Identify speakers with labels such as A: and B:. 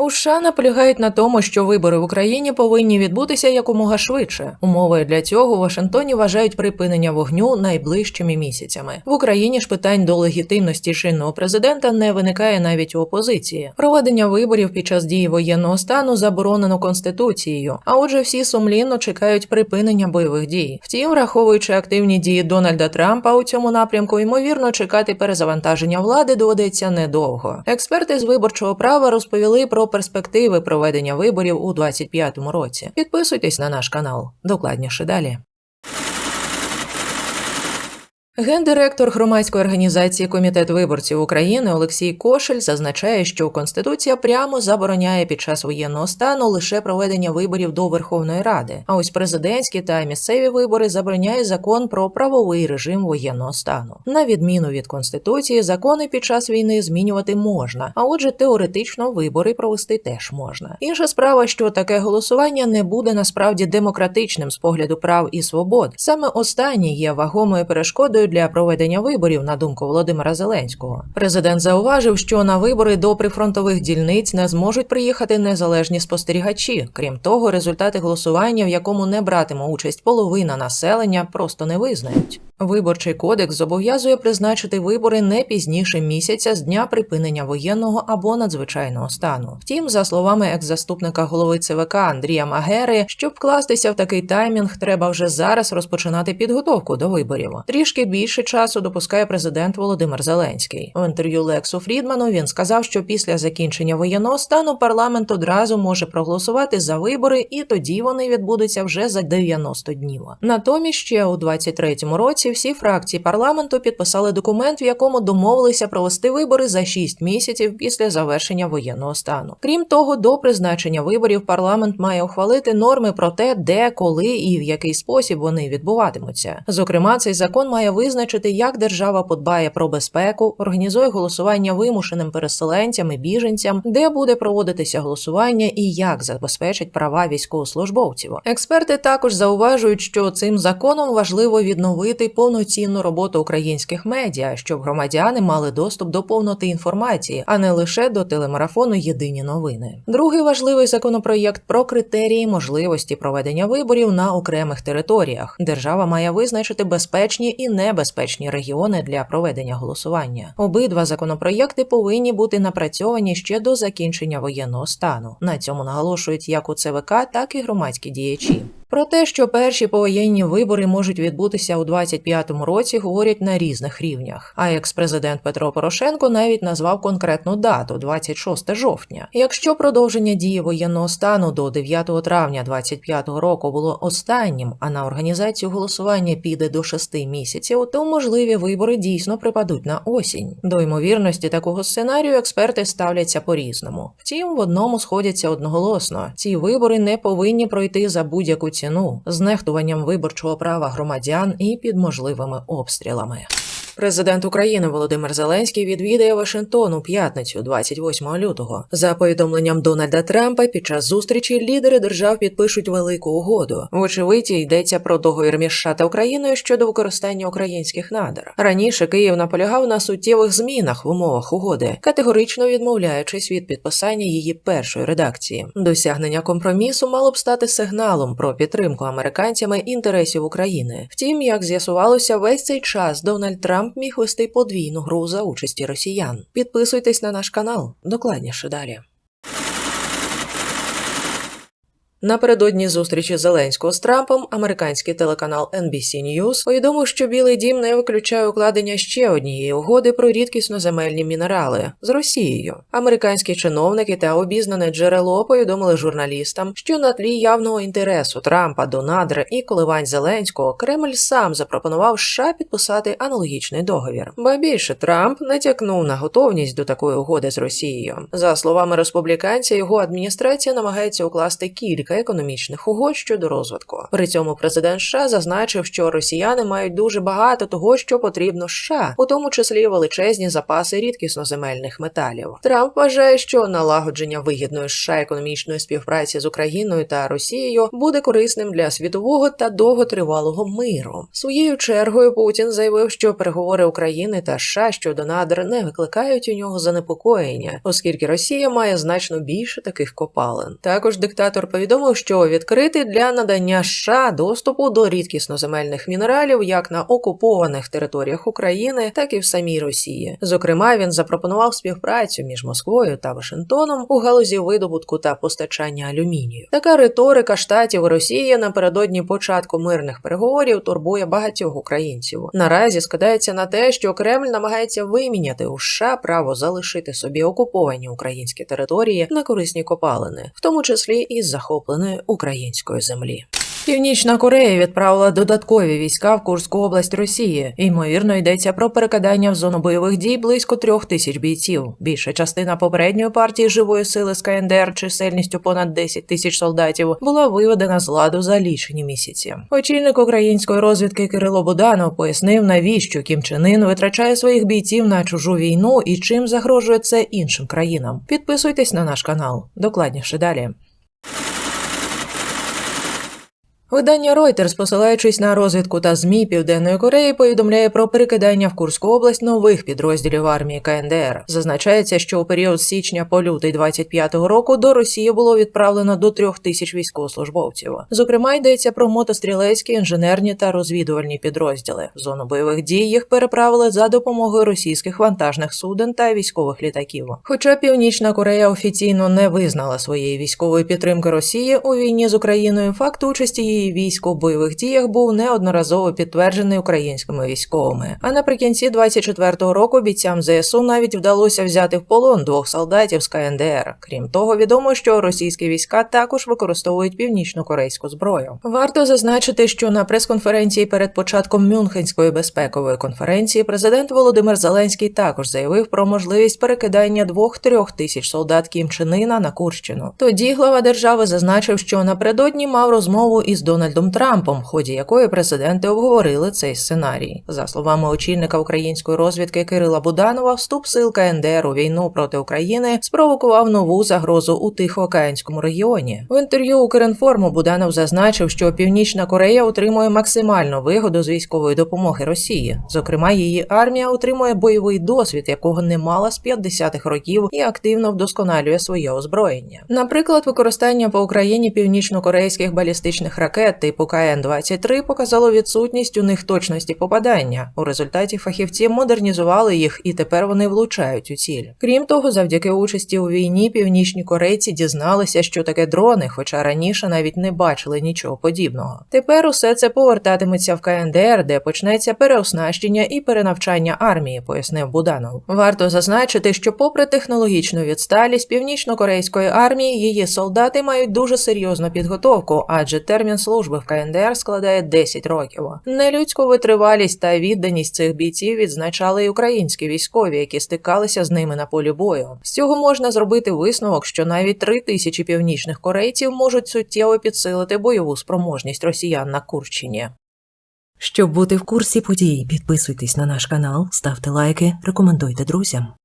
A: У США наполягають на тому, що вибори в Україні повинні відбутися якомога швидше. Умовою для цього у Вашингтоні вважають припинення вогню найближчими місяцями. В Україні ж питань до легітимності чинного президента не виникає навіть у опозиції. Проведення виборів під час дії воєнного стану заборонено конституцією. А отже, всі сумлінно чекають припинення бойових дій. Втім, враховуючи активні дії Дональда Трампа у цьому напрямку, ймовірно, чекати перезавантаження влади доведеться недовго. Експерти з виборчого права розповіли про перспективи проведення виборів у 2025 році. Підписуйтесь на наш канал. Докладніше далі. Гендиректор громадської організації Комітет виборців України Олексій Кошель зазначає, що Конституція прямо забороняє під час воєнного стану лише проведення виборів до Верховної Ради. А ось президентські та місцеві вибори забороняє закон про правовий режим воєнного стану. На відміну від конституції, закони під час війни змінювати можна, а отже, теоретично вибори провести теж можна. Інша справа, що таке голосування не буде насправді демократичним з погляду прав і свобод. Саме останнє є вагомою перешкодою для проведення виборів, на думку Володимира Зеленського. Президент зауважив, що на вибори до прифронтових дільниць не зможуть приїхати незалежні спостерігачі. Крім того, результати голосування, в якому не братиме участь половина населення, просто не визнають. Виборчий кодекс зобов'язує призначити вибори не пізніше місяця з дня припинення воєнного або надзвичайного стану. Втім, за словами екс-заступника голови ЦВК Андрія Магери, щоб вкластися в такий таймінг, треба вже зараз розпочинати підготовку до виборів. Трішки більше часу допускає президент Володимир Зеленський. В інтерв'ю Лексу Фрідману він сказав, що після закінчення воєнного стану парламент одразу може проголосувати за вибори, і тоді вони відбудуться вже за 90 днів. Натомість ще у 23-му році всі фракції парламенту підписали документ, в якому домовилися провести вибори за 6 місяців після завершення воєнного стану. Крім того, до призначення виборів парламент має ухвалити норми про те, де, коли і в який спосіб вони відбуватимуться. Зокрема, цей закон має визначити, як держава подбає про безпеку, організує голосування вимушеним переселенцям і біженцям, де буде проводитися голосування і як забезпечить права військовослужбовців. Експерти також зауважують, що цим законом важливо відновити повноцінну роботу українських медіа, щоб громадяни мали доступ до повноти інформації, а не лише до телемарафону Єдині новини. Другий важливий законопроєкт про критерії можливості проведення виборів на окремих територіях. Держава має визначити безпечні і небезпечні регіони для проведення голосування. Обидва законопроєкти повинні бути напрацьовані ще до закінчення воєнного стану. На цьому наголошують як у ЦВК, так і громадські діячі. Про те, що перші повоєнні вибори можуть відбутися у 25-му році, говорять на різних рівнях. А екс-президент Петро Порошенко навіть назвав конкретну дату 26 жовтня. Якщо продовження дії воєнного стану до 9 травня 25-го року було останнім, а на організацію голосування піде до 6 місяців, то можливі вибори дійсно припадуть на осінь. До ймовірності такого сценарію експерти ставляться по-різному. Втім, в одному сходяться одноголосно: ці вибори не повинні пройти за будь-яку ціну з нехтуванням виборчого права громадян і під можливими обстрілами. Президент України Володимир Зеленський відвідає Вашингтон у п'ятницю, 28 лютого. За повідомленням Дональда Трампа, під час зустрічі лідери держав підпишуть велику угоду. Вочевидь, йдеться про договір між США та Україною щодо використання українських надр. Раніше Київ наполягав на суттєвих змінах в умовах угоди, категорично відмовляючись від підписання її першої редакції. Досягнення компромісу мало б стати сигналом про підтримку американцями інтересів України. Втім, як з'ясувалося, весь цей час Дональд Трамп міг вести подвійну гру за участі росіян. Підписуйтесь на наш канал. Докладніше далі. Напередодні зустрічі Зеленського з Трампом американський телеканал NBC News повідомив, що Білий Дім не виключає укладення ще однієї угоди про рідкісноземельні мінерали з Росією. Американські чиновники та обізнане джерело повідомили журналістам, що на тлі явного інтересу Трампа до надр і коливань Зеленського Кремль сам запропонував США підписати аналогічний договір. Ба більше Трамп натякнув на готовність до такої угоди з Росією. За словами республіканця, його адміністрація намагається укласти кілька кілька економічних угод щодо розвитку. При цьому президент США зазначив, що росіяни мають дуже багато того, що потрібно США, у тому числі величезні запаси рідкісноземельних металів. Трамп вважає, що налагодження вигідної США економічної співпраці з Україною та Росією буде корисним для світового та довготривалого миру. Своєю чергою Путін заявив, що переговори України та США щодо надр не викликають у нього занепокоєння, оскільки Росія має значно більше таких копалин. Також диктатор повідомив, що відкритий для надання США доступу до рідкісноземельних мінералів як на окупованих територіях України, так і в самій Росії. Зокрема, він запропонував співпрацю між Москвою та Вашингтоном у галузі видобутку та постачання алюмінію. Така риторика штатів Росії напередодні початку мирних переговорів турбує багатьох українців. Наразі скидається на те, що Кремль намагається виміняти у США право залишити собі окуповані українські території на корисні копалини, в тому числі із захопленої української землі. Північна Корея відправила додаткові війська в Курську область Росії. Ймовірно, йдеться про перекидання в зону бойових дій близько трьох тисяч бійців. Більша частина попередньої партії живої сили з КНДР чисельністю понад 10 тисяч солдатів була виведена з ладу за лічені місяці. Очільник української розвідки Кирило Буданов пояснив, навіщо Кім Чен Ын витрачає своїх бійців на чужу війну і чим загрожує це іншим країнам. Підписуйтесь на наш канал. Докладніше далі. Видання Reuters, посилаючись на розвідку та змі Південної Кореї, повідомляє про перекидання в Курську область нових підрозділів армії КНДР. Зазначається, що у період січня по лютий 25-го року до Росії було відправлено до трьох тисяч військовослужбовців. Зокрема, йдеться про мотострілецькі, інженерні та розвідувальні підрозділи. В зону бойових дій їх переправили за допомогою російських вантажних суден та військових літаків. Хоча Північна Корея офіційно не визнала своєї військової підтримки Росії у війні з Україною, факт участі її військ у бойових діях був неодноразово підтверджений українськими військовими. А наприкінці 24-го року бійцям ЗСУ навіть вдалося взяти в полон двох солдатів з КНДР. Крім того, відомо, що російські війська також використовують північно-корейську зброю. Варто зазначити, що на прес-конференції перед початком Мюнхенської безпекової конференції президент Володимир Зеленський також заявив про можливість перекидання двох-трьох тисяч солдат Кім Чен Ына на Курщину. Тоді глава держави зазначив, що напередодні мав розмову із Дональдом Трампом, в ході якої президенти обговорили цей сценарій. За словами очільника української розвідки Кирила Буданова, вступ сил КНДР у війну проти України спровокував нову загрозу у Тихоокеанському регіоні. В інтерв'ю Укрінформу Буданов зазначив, що Північна Корея отримує максимальну вигоду з військової допомоги Росії. Зокрема, її армія отримує бойовий досвід, якого не мала з 50-х років, і активно вдосконалює своє озброєння. Наприклад, використання по Україні північно-корейських балістичних ракет типу КН-23 показало відсутність у них точності попадання. У результаті фахівці модернізували їх, і тепер вони влучають у ціль. Крім того, завдяки участі у війні північні корейці дізналися, що таке дрони, хоча раніше навіть не бачили нічого подібного. Тепер усе це повертатиметься в КНДР, де почнеться переоснащення і перенавчання армії, пояснив Буданов. Варто зазначити, що, попри технологічну відсталість північно-корейської армії, її солдати мають дуже серйозну підготовку, адже термін служби в КНДР складає 10 років. Нелюдську витривалість та відданість цих бійців відзначали й українські військові, які стикалися з ними на полі бою. З цього можна зробити висновок, що навіть три тисячі північних корейців можуть суттєво підсилити бойову спроможність росіян на Курщині. Щоб бути в курсі подій, підписуйтесь на наш канал, ставте лайки, рекомендуйте друзям.